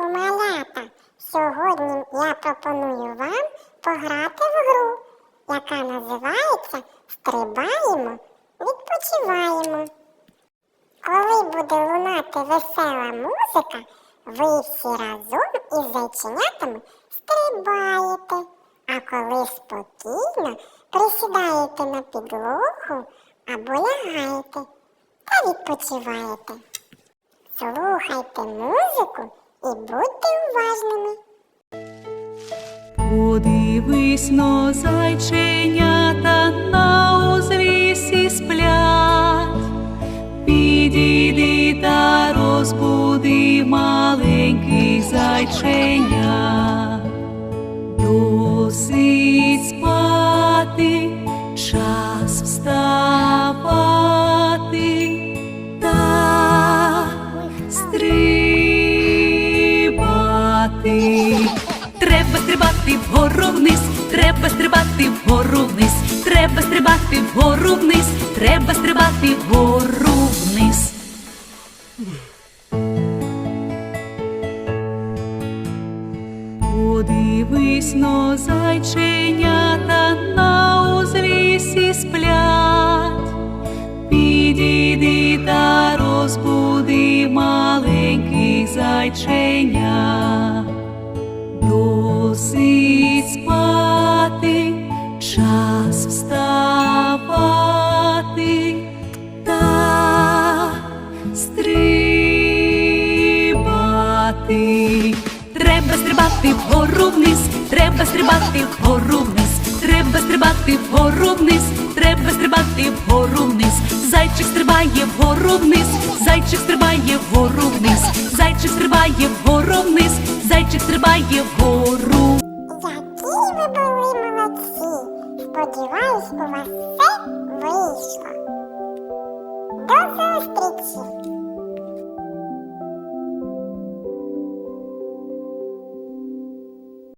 раночку, малята! Сьогодні я пропоную вам пограти в гру, яка називається Стрибаємо, відпочиваємо. Коли буде лунати весела музика, ви всі разом із зайченятами стрибаєте, а коли спокійно присідаєте на підлогу або лягаєте та відпочиваєте. Слухайте музику і будьте уважними. Подивись но зайченята на узлісі сплять, підійди та розбуди маленьких зайченят. Досить стрибати. Треба стрибати вгору вниз, треба стрибати вгору вниз, треба стрибати вгору вниз, треба стрибати вгору вниз. Подивись но зайченята на узлісі сплять, підійди та розбуди маленьких. Досить спати, час вставати та стрибати. Треба стрибати вгору вниз, треба стрибати вгору вниз, треба стрибати вгору вниз, стрибати вгору вниз. Зайчик стрибає вгору вниз, зайчик стрибає вгору вниз, зайчик стрибає вгору вниз, зайчик стрибає вгору. Які ви були молодці! Сподіваюсь, у вас